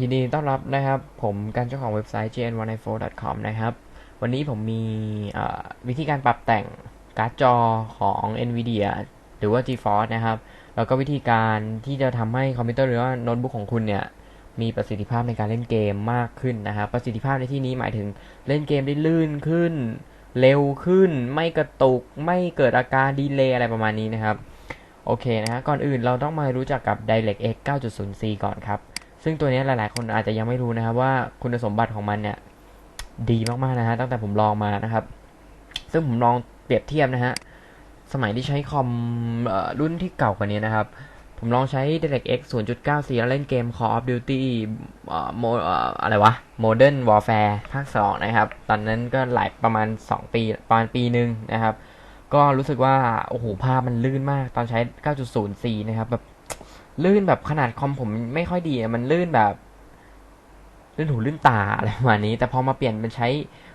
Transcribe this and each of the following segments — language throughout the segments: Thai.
ยินดีต้อนรับนะครับ ผมการเจ้าของเว็บไซต์ jn194.com นะครับ วันนี้ผมมีวิธีการปรับแต่งการ์ดจอของ NVIDIA หรือว่า GeForce นะครับ แล้วก็วิธีการที่จะทำให้คอมพิวเตอร์หรือว่าโน้ตบุ๊กของคุณเนี่ย มีประสิทธิภาพในการเล่นเกมมากขึ้นนะครับ ประสิทธิภาพในที่นี้หมายถึงเล่นเกมได้ลื่นขึ้น เร็วขึ้น ไม่กระตุก ไม่เกิดอาการดีเลย์อะไรประมาณนี้นะครับ โอเคนะฮะก่อนอื่นเราต้องมารู้จักกับ DirectX 9.0C ก่อนครับ ซึ่งตัวนี้หลาย ๆ คนอาจจะยังไม่รู้นะครับ ว่าคุณสมบัติของมันเนี่ย ดีมาก ๆ นะฮะตั้งแต่ผมลองมานะครับ ซึ่งผมลองเปรียบเทียบนะฮะสมัยที่ใช้คอมอรุ่นที่เก่ากว่านี้นะครับ ผมลองใช้ DirectX 0.94 แล้วเล่นเกม Call of Duty เอ่อโมเอ่ออะไรวะ Modern Warfare ภาค 2 นะครับ ตอนนั้นก็หลายประมาณ 2 ปีประมาณปีหนึ่งนะครับ ก็รู้สึกว่า โอ้โห ภาพมันลื่นมากตอนใช้ 9.04 นะครับ แบบ ลื่นแบบขนาดคอมผมไม่ค่อยดีอะมันลื่นแบบลื่นหูลื่นตาอะไรประมาณนี้ แต่พอมาเปลี่ยนเป็นใช้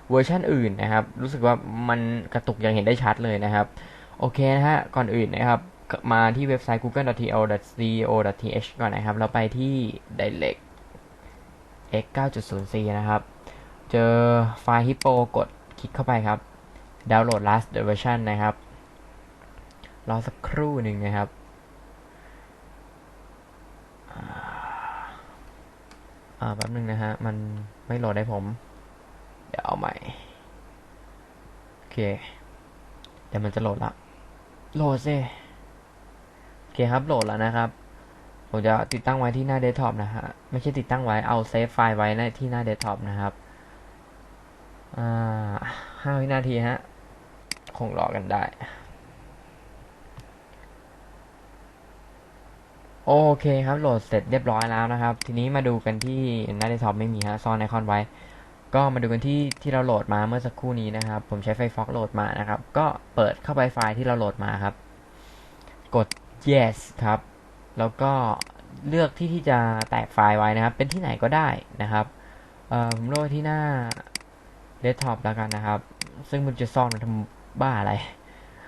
เวอร์ชันอื่นนะครับ รู้สึกว่ามันกระตุกอย่างเห็นได้ชัดเลยนะครับ โอเคนะฮะ ก่อนอื่นนะครับ มาที่เว็บไซต์ google.to.co.th ก่อนนะครับ เราไปที่ direct x 9.0c นะครับ เจอไฟล์ hippo กดคลิกเข้าไปครับ ดาวน์โหลด last version นะครับ รอสักครู่หนึ่งนะครับ อ่าแป๊บนึงนะฮะ มันไม่โหลดให้ผม เดี๋ยวเอาใหม่ โอเค เดี๋ยวมันจะโหลดละ โหลดสิ โอเคครับ โหลดแล้วนะครับ ผมจะติดตั้งไว้ที่หน้าเดสก์ท็อปนะฮะ ไม่ใช่ติดตั้งไว้ เอาเซฟไฟล์ไว้ในที่หน้าเดสก์ท็อปนะครับ อ่าห้าวินาทีฮะ คงรอกันได้ โอเคครับโหลดเสร็จเรียบร้อยแล้วนะครับ ทีนี้มาดูกันที่หน้าเดสก์ท็อปไม่มีฮะซ่อนไอคอนไว้ ก็มาดูกันที่ที่เราโหลดมาเมื่อสักครู่นี้นะครับ ผมใช้ไฟฟ็อกโหลดมานะครับ ก็เปิดเข้าไปไฟล์ที่เราโหลดมาครับ กด yes ครับ แล้วก็เลือกที่ที่จะแตกไฟล์ไว้นะครับ เป็นที่ไหนก็ได้นะครับเอ่อผมโหลดที่หน้าเดสก์ท็อปแล้วกันนะครับ ซึ่งมันจะซ่อนมันทำบ้าอะไร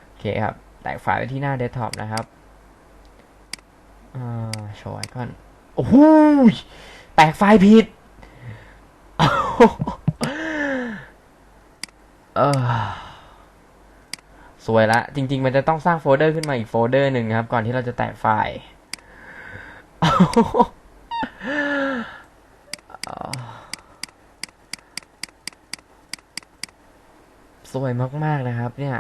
โอเคครับ แตกไฟล์ไว้ที่หน้าเดสก์ท็อปนะครับ อ่าโชว์ไอคอนโอ้โหแตกไฟล์ผิดเออสวยละ จริง ๆ มันจะต้องสร้างโฟลเดอร์ขึ้นมาอีกโฟลเดอร์หนึ่งครับ ก่อนที่เราจะแตกไฟล์สวยมากๆนะครับ เนี่ย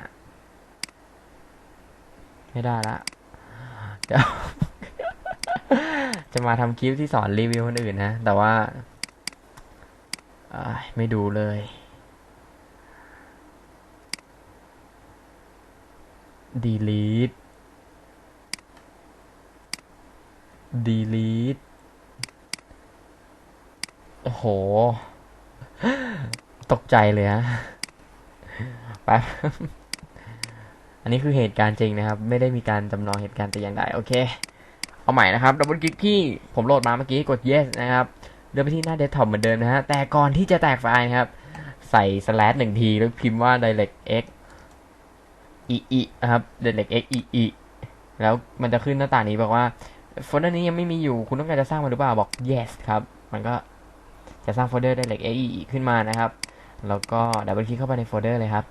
ไม่ได้ละ เดี๋ยว จะมาทำคลิปที่สอนรีวิวคนอื่นนะ แต่ว่าไม่ดูเลย delete delete โอ้โห ตกใจเลยฮะแป๊บอันนี้คือเหตุการณ์จริงนะครับ ไม่ได้มีการจำลองเหตุการณ์แต่อย่างใดโอเค เอาใหม่นะครับดับเบิลคลิกที่ผมโหลดมาเมื่อกี้กด yes นะครับเดินไปที่หน้าเดสก์ท็อปเหมือนเดิมนะฮะแต่ก่อนที่จะแตกไฟล์นะครับ ใส่ slash หนึ่งทีแล้วพิมพ์ว่า directx ee นะครับ directx ee แล้วมันจะขึ้นหน้าต่างนี้บอกว่าโฟลเดอร์นี้ยังไม่มีอยู่คุณต้องการจะสร้างมันหรือเปล่าบอก yes ครับ มันก็จะสร้างโฟลเดอร์ directx ee ขึ้นมานะครับ แล้วก็ดับเบิลคลิกเข้าไปในโฟลเดอร์เลยครับ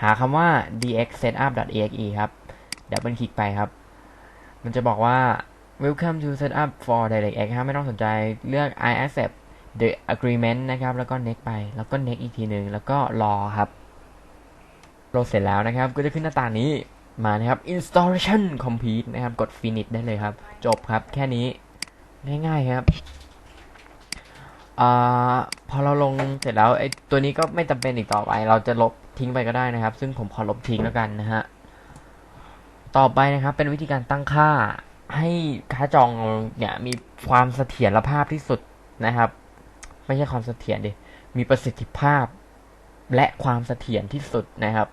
หาคำว่า dxsetup.exe ครับดับเบิลคลิกไปครับ มันจะบอกว่า welcome to setup for DirectX ครับไม่ต้องสนใจเลือก I accept the agreement นะครับ แล้วก็ next ไป แล้วก็ next อีกทีหนึ่งแล้วก็รอครับโหลดเสร็จแล้วนะครับ ก็จะขึ้นหน้าต่างนี้มานะครับ installation complete นะครับ กด finish ได้เลยครับ จบครับ แค่นี้ ง่าย ๆครับอาพอเราลงเสร็จแล้วไอ้ตัวนี้ก็ไม่จำเป็นอีกต่อไป เราจะลบทิ้งไปก็ได้นะครับ ซึ่งผมขอลบทิ้งแล้วกันนะฮะ ต่อไปนะครับเป็นวิธีการตั้งค่าให้ค่าร์ดจองเนี่ยมีความเสถียรภาพที่สุดนะครับ ไม่ใช่ความเสถียรดิมีประสิทธิภาพและความเสถียรที่สุดนะครับ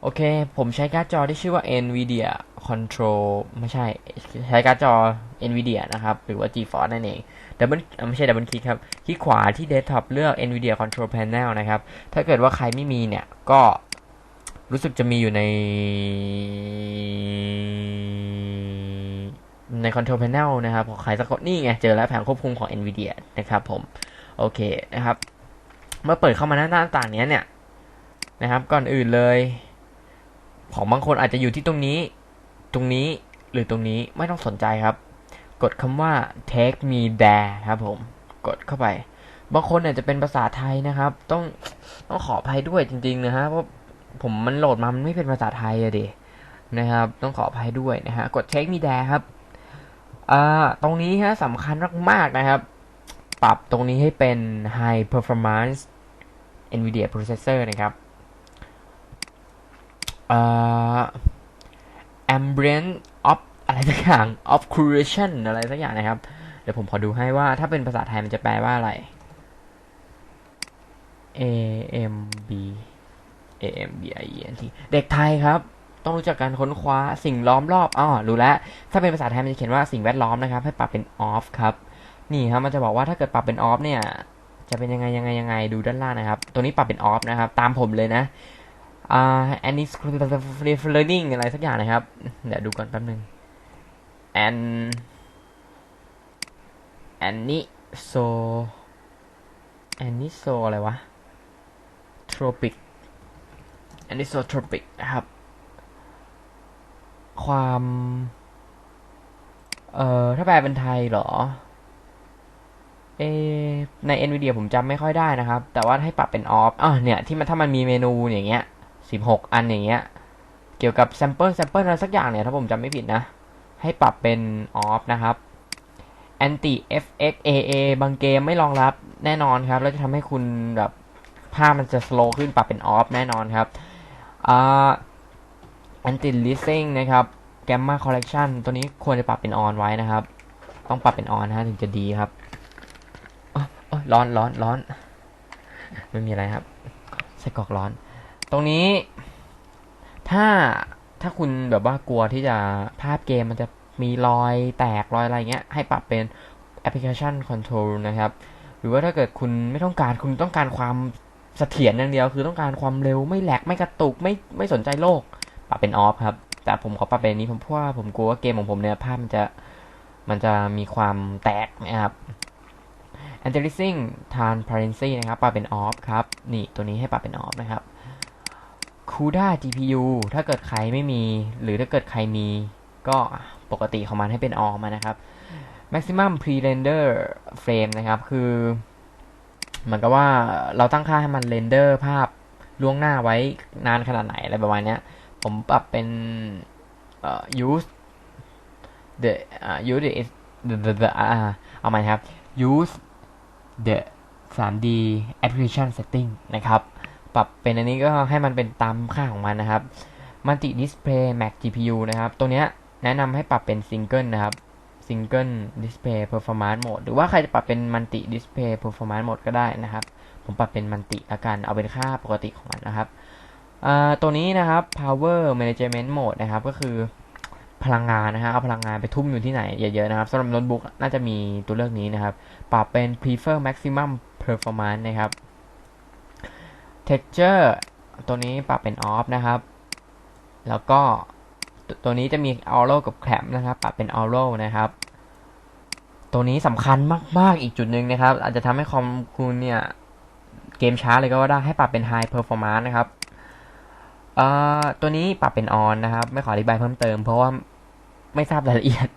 โอเค ผมใช้การ์ดจอที่ชื่อว่า NVIDIA Control ไม่ใช่ใช้การ์ดจอ NVIDIA นะครับ หรือว่า GeForce นั่นเองดับเบิลไม่ใช่ดับเบิลคลิกครับคลิกขวาที่เดสก์ท็อปเลือก NVIDIA Control Panel นะครับ ถ้าเกิดว่าใครไม่มีเนี่ย ก็ รู้สึกจะมีอยู่ใน ใน Control Panel นะครับของใครสักคนนี่ไง เจอแล้วแผงควบคุมของ NVIDIA นะครับผม โอเคนะครับ เมื่อเปิดเข้ามาหน้าหน้าต่างเนี้ยเนี่ย นะครับ ก่อนอื่นเลย ของบางคนอาจจะอยู่ที่ตรงนี้ ตรงนี้หรือตรงนี้ไม่ต้องสนใจครับ กดคำว่า take me there ครับผม กดเข้าไป บางคนเนี่ยจะเป็นภาษาไทยนะครับ ต้องต้องขออภัยด้วยจริง ๆ นะฮะเพราะ ผมมันโหลดมามันไม่เป็นภาษาไทยอะดินะครับ ต้องขออภัยด้วยนะฮะ กด take me there ครับอ่าตรงนี้ฮะสำคัญมากๆนะครับ ปรับตรงนี้ให้เป็น high performance NVIDIA processor นะครับอ่า ambient of อะไรสักอย่าง obscuration อะไรสักอย่างนะครับ เดี๋ยวผมขอดูให้ว่าถ้าเป็นภาษาไทยมันจะแปลว่าอะไร A M B A M B I E N T เด็กไทยครับ ต้องรู้จักการค้นคว้าสิ่งล้อมรอบอ๋อรู้แล้ว ถ้าเป็นภาษาไทยมันจะเขียนว่าสิ่งแวดล้อมนะครับ ให้ปรับเป็น off ครับ นี่ครับมันจะบอกว่าถ้าเกิดปรับเป็น off เนี่ย จะเป็นยังไงยังไงยังไงดูด้านล่างนะครับ ตัวนี้ปรับเป็น off นะครับ ตามผมเลยนะอ่า and is learning อะไรสักอย่างนะครับ เดี๋ยวดูก่อนแป๊บนึง and and นี่ so and นี่ so อะไรวะ tropic anisotropic นะครับ ความ เอ่อ ถ้าแปลเป็นไทยเหรอ เอ ใน NVIDIA ผมจำไม่ค่อยได้นะครับ แต่ว่าให้ปรับเป็น off อะเนี่ย ที่มันถ้ามันมีเมนูอย่างเงี้ย16อันอย่างเงี้ย เกี่ยวกับ sample sample อะไรสักอย่างเนี่ย ถ้าผมจำไม่ผิดนะ ให้ปรับเป็น off นะครับ anti fx aa บางเกมไม่รองรับแน่นอนครับ แล้วจะทำให้คุณแบบภาพมันจะ slow ขึ้นปรับเป็น off แน่นอนครับ อ่า anti leasing นะครับ gamma collection ตัวนี้ควรจะปรับเป็น on ไว้นะครับ ต้องปรับเป็น on นฮะถึงจะดีครับอ๋ออ๋อร้อนร้อนร้อนไม่มีอะไรครับใส่กรอกร้อน ตรงนี้ ถ้าถ้าคุณแบบว่ากลัวที่จะภาพเกมมันจะมีรอยแตกรอยอะไรเงี้ย ให้ปรับเป็น application control นะครับ หรือว่าถ้าเกิดคุณไม่ต้องการคุณต้องการความ เสถียรอย่างเดียวคือต้องการความเร็วไม่แหลกไม่กระตุกไม่ไม่สนใจโลก ปรับเป็น off ครับ แต่ผมขอปรับเป็นนี้ผมเพราะว่าผมกลัวว่าเกมของผมเนี่ยภาพมันจะมันจะมีความแตกนะครับ anti aliasing transparency นะครับ ปรับเป็น off ครับ นี่ตัวนี้ให้ปรับเป็น off นะครับ CUDA GPU ถ้าเกิดใครไม่มี หรือถ้าเกิดใครมี ก็ปกติของมันให้เป็น on มานะครับ maximum pre-render frame นะครับ คือ เหมือนกับว่าเราตั้งค่าให้มันเรนเดอร์ภาพล่วงหน้าไว้นานขนาดไหนอะไรประมาณเนี้ยผมปรับเป็นเอ่อ use the use the the the, the อ่าเอาใหม่ครับ use the 3D application setting นะครับ ปรับเป็นอันนี้ก็ให้มันเป็นตามค่าของมันนะครับ multi display max GPU นะครับ ตัวเนี้ยแนะนำให้ปรับเป็น single นะครับ single display performance mode หรือว่าใครจะปรับเป็น multi display performance mode ก็ได้นะครับ ผมปรับเป็น multi ละกัน เอาเป็นค่าปกติของมันนะครับตัวนี้นะครับ power management mode นะครับ ก็คือพลังงานนะฮะเอาพลังงานไปทุ่มอยู่ที่ไหนเยอะๆนะครับสำหรับโน้ตบุ๊กน่าจะมีตัวเลือกนี้นะครับ ปรับเป็น prefer maximum performance นะครับ texture ตัวนี้ปรับเป็น off นะครับ แล้วก็ ตัวนี้จะมี auto กับ clamp นะครับปรับเป็น auto นะครับ ตัวนี้สำคัญมาก ๆ อีกจุดหนึ่งนะครับ อาจจะทำให้คอมคุณเนี่ยเกมช้าเลยก็ว่าได้ให้ปรับเป็น high performance นะครับเอ่อตัวนี้ปรับเป็น on นะครับ ไม่ขออธิบายเพิ่มเติม เพราะว่าไม่ทราบรายละเอียด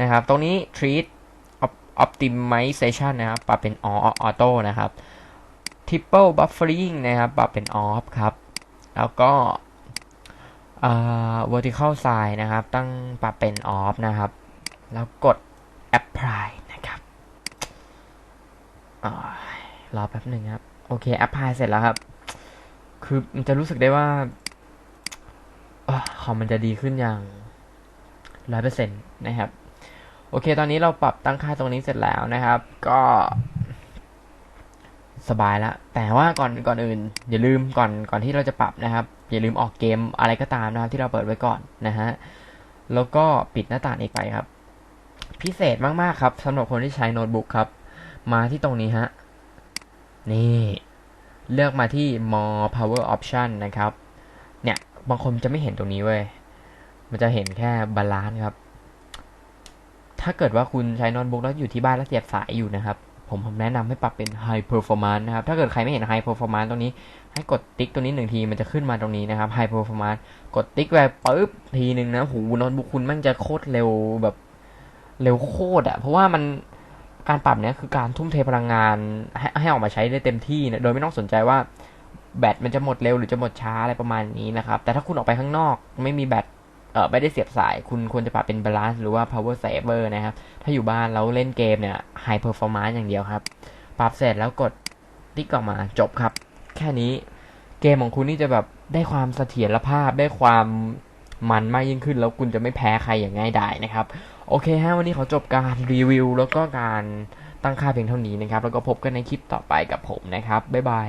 นะครับ ตรงนี้ treat optimization นะครับ ปรับเป็น auto นะครับ triple buffering นะครับ ปรับเป็น off ครับ แล้วก็ อ่า vertical size นะครับ ตั้งปรับเป็น off นะครับ แล้วกด apply นะครับอารอแป๊บหนึ่งครับ โอเค apply เสร็จแล้วครับ คือมันจะรู้สึกได้ว่าคอมมันจะดีขึ้นอย่างร้อยเปอร์เซ็นต์นะครับ โอเค ตอนนี้เราปรับตั้งค่าตรงนี้เสร็จแล้วนะครับ ก็สบายแล้วแต่ว่าก่อนก่อนอื่น อย่าลืมก่อนก่อนที่เราจะปรับนะครับ อย่าลืมออกเกมอะไรก็ตามนะครับที่เราเปิดไว้ก่อนนะฮะแล้วก็ปิดหน้าต่างนี้ไปครับ พิเศษมากๆครับสำหรับคนที่ใช้โน้ตบุ๊กครับ มาที่ตรงนี้ฮะนี่ เลือกมาที่ more power option นะครับ เนี่ยบางคนจะไม่เห็นตรงนี้เว้ยมันจะเห็นแค่บาลานซ์ครับ ถ้าเกิดว่าคุณใช้โน้ตบุ๊กแล้วอยู่ที่บ้านแล้วเสียบสายอยู่นะครับ ผมผมแนะนำให้ปรับเป็น High Performance นะครับ ถ้าเกิดใครไม่เห็น High Performance ตรงนี้ ให้กดติ๊กตรงนี้หนึ่งทีมันจะขึ้นมาตรงนี้นะครับ High Performance กดติ๊กไปปุ๊บทีหนึ่งนะหูโน้ตบุ๊กคุณมันจะโคตรเร็วแบบเร็วโคตรอะเพราะว่ามันการปรับเนี้ยคือการทุ่มเทพลังงานให้ให้ออกมาใช้ได้เต็มที่นะโดยไม่ต้องสนใจว่าแบตมันจะหมดเร็วหรือจะหมดช้าอะไรประมาณนี้นะครับ แต่ถ้าคุณออกไปข้างนอกไม่มีแบต ไม่ได้เสียบสาย คุณควรจะปรับเป็น balance หรือว่า power saver นะครับ ถ้าอยู่บ้านแล้วเล่นเกมเนี่ย high performance อย่างเดียวครับ ปรับเสร็จแล้วกดติ๊กออกมาจบครับ แค่นี้เกมของคุณนี่จะแบบได้ความเสถียรภาพได้ความมันมากยิ่งขึ้น แล้วคุณจะไม่แพ้ใครอย่างง่ายดายนะครับ โอเคฮะวันนี้ขอจบการรีวิว แล้วก็การตั้งค่าเพียงเท่านี้นะครับ แล้วก็พบกันในคลิปต่อไปกับผมนะครับบ๊ายบาย